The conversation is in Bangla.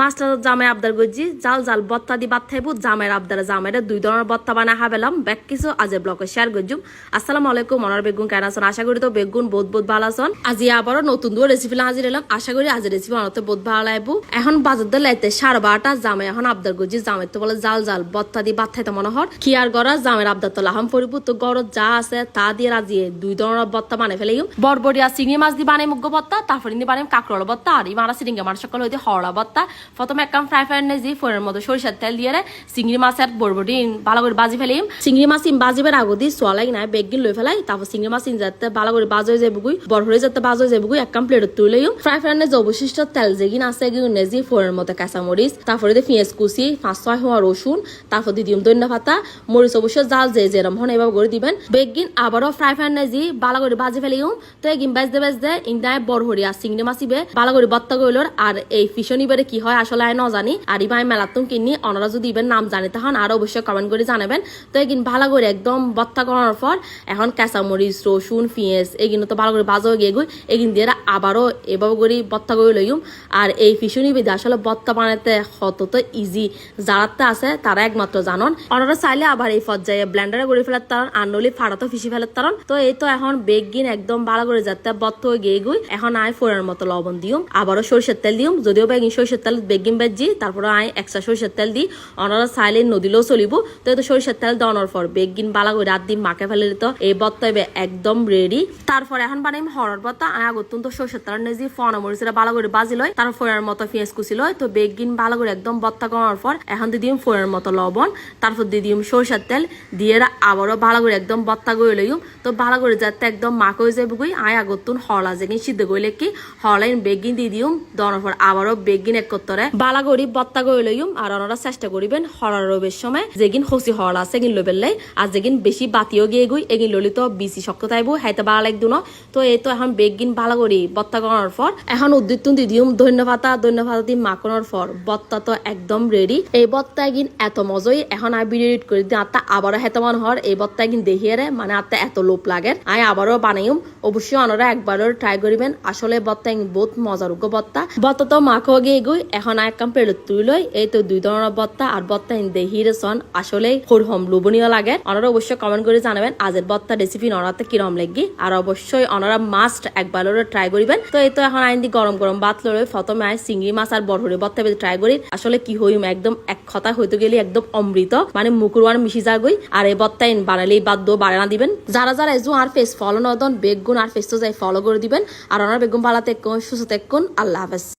মাছটা জামাই আবদার করছি জাল জাল বত্তা দি বাত থাইবো, জামাইয়ের আবদারে জামাইরে দুই ধরনের বত্তা বানা হাবেলাম। ব্যাক কিছু আজ ব্লগে শেয়ার করছুম আসসালামু আলাইকুম মনার বেগুন কেন আছেন? আশা করি তো বেগুন বহুত বহুত ভালো আছেন। আজি আবারও নতুন দুটো রেসিপি হাজির এলাম আশা করি আজ রেসিপি বানাতে বহুত ভালো লাগবো এখন বাজার দিয়ে লাইতে সাড়ে বারোটা জামাই এখন আবদার করছি জামাই তো বলে জাল জাল বত্তা দি বাত খাইতে মনে হর কি আর গড়া জামের আবদার তো লাহাম পরিব তো গড়ত যা আছে তা দিয়ে রাজিয়ে দুই ধরনের বত্তা বানাই ফেলে বরবরি আর চিংড়ি মাছ দিয়ে বানাই মুগ্গ বত্তা তারপরে দিয়ে বানাই কাঁকড়ল বত্তা, আর এই মারা সিরিঙ্গা মার সকাল হইতে হড়া বত্তা। প্রথমে একদম ফ্রাই ফ্রাই নেজি ফোনের মতো সরিষার তেল দিয়ে চিংড়ি মাছ আর বরবটি ভালো করে বাজি ফেলিম চিংড়ি মাছ ইম বাজিবার আগো দি সোয়ালাই নাই বেগিন লই ফেলাই, তারপর চিংড়ি মাছ ইন যাতে ভালো করে বাজ হয়ে যাবে গুই বরবরি যাতে বাজ হয়ে যাবে গুই প্লেট তুলে ফ্রাই ফ্রাই নে যে অবশিষ্ট তেল যেগিন আছে এগুলো নেজি ফোনের মতো কাঁচামরিচ, তারপরে দিয়ে পেঁয়াজ কুচি, পাঁচ ছয় হওয়া রসুন, তারপর দিয়ে দিম ধন্য পাতা, মরিচ অবশ্য জাল যে যেরম হন এভাবে করে দিবেন। বেগিন আবারও ফ্রাই ফ্রাই নেজি, ভালো করে বাজি ফেলিম তো এগিন বাজতে বাজতে ইংদায় বরহরি আর চিংড়ি মাছিবে ভালো করে বত্তা গইলর আর এই ফিশনি বেড়ে কি হয়? আসলে আয় ন জানি আর ইবাই মেলাতুম কিনি অনারা যদি ইবেন নাম জানি তখন আরও অবশ্যই কমেন্ট করে জানাবেন। তো এগিন ভালো করে একদম বত্তা করার পর, এখন কাঁচা মরিচ রসুন, পেঁয়াজ এগিন তো ভালো করে বাজাও গিয়ে গই, এগিন দিয়ে আবারও এভাবে করে বত্তা করে লইম। আর এই ফিশনি বেদে আসলে বত্তা বানাতে কত তো ইজি যারাতে আছে, তারা একমাত্র জানন। অনারা চাইলে আবার এই পর্যায়ে ব্লেন্ডারে করে ফেলার তারন আর নলি ফাড়াতো ফিসি ফেলার তারন তো এই তো এখন বেগিন একদম ভালো করে যাতে বত্ত হয়ে গিয়ে গুই, এখন আয় ফোড়ার মতো লবণ দিম আবারও সরিষার তেল দিম যদিও বেগিন সরিষার তেল বেগিন বেজি, তারপরে আয় এক্সট্রা সরিষার তেল দি, অনারা চাইলে নদীলেও চলিব। তো এই তো সরিষার তেল দেওয়ানোর পর বেগিন ভালো করে রাত দিন মাকে ফেলে তো এই বত্তা এবে একদম রেডি তারপর এখন বানাইম হরর বত্তা। আয় আগতুন তো সরিষার তেল নেজি ফোনা মরিচেরা ভালো করে বাজি লয়। তারপর ফোড়ার মতো পেঁয়াজ কুচি লয়। তো বেগিন ভালো করে একদম বত্তা করার পর এখন দিয়ে দিম ফোড়ার মতো লবণ তারপর দিয়ে দিম সরিষার তেল। দিয়ে আবারও ভালো করে একদম বত্তা করে লইম তো ভালো করে যাতে একদম মাক হয়ে যাবে গই আয় আগতুন হলা যেগিন সিদ্ধ করলে কি হলাইন বেগিন দিয়ে দিম দেওয়ার পর আবারও বেগিন এক করতে বালা করি বত্তা করে লইম আর ওনারা চেষ্টা করিবেন হলার রবের সময়। যেগিন হসি হল আছে এগিন লই। পেলাই আর যেগিন বেশি বাতিও গিয়ে গই, এগিন তো বেশি শক্ত তাইব, হাইতে ভালো লাগতো না। তো এই তো এখন বেগিন ভালো করি বত্তা করার পর। এখন উদ্যুত দি দিম ধন্যবাদ ধন্যবাদ দিম মাখনের পর। বত্তা তো একদম রেডি এই বত্তা এগিন এত মজই, এখন আর ভিডিও এডিট করে দিই আত্মা আবারও হেতমান হর। এই বত্তা এগিন দেখিয়ে রে মানে আত্মা এত লোপ লাগে। আয় আবারও বানাইম অবশ্যই অনরা একবারও ট্রাই করিবেন। আসলে বত্তা এগিন বহুত মজার উগ্র বত্তা। বত্তা তো মাখো গিয়ে গই এখন আর কাম পেলে তুই লই এই তো দুই ধরনের বত্তা আর বত্তা ইন দেহিরে সন আসলে হম লোভনীয় লাগে। অনারা অবশ্যই কমেন্ট করে জানাবেন আজের বত্তা রেসিপি নরাতে কিরম লাগি। আর অবশ্যই অনারা মাস্ট একবার ট্রাই করিবেন তো এই তো এখন আইন দি গরম গরম ভাত লড়ে প্রথমে আয় চিংড়ি মাছ আর বড়হরে বত্তা ট্রাই করি আসলে কি হইম একদম এক কথা হইতে গেলে একদম অমৃত। মানে মুকুরওয়ার মিশি যাগই আর এই বত্তা ইন বানালেই বাদ দো বাড়ানা দিবেন। যারা যারা এজু আর ফেস ফলো নদন বেগুন আর ফেস তো যাই ফলো করে দিবেন। আর ওনার বেগুন পালাতে সুস্থ তেকুন আল্লাহ হাফেজ।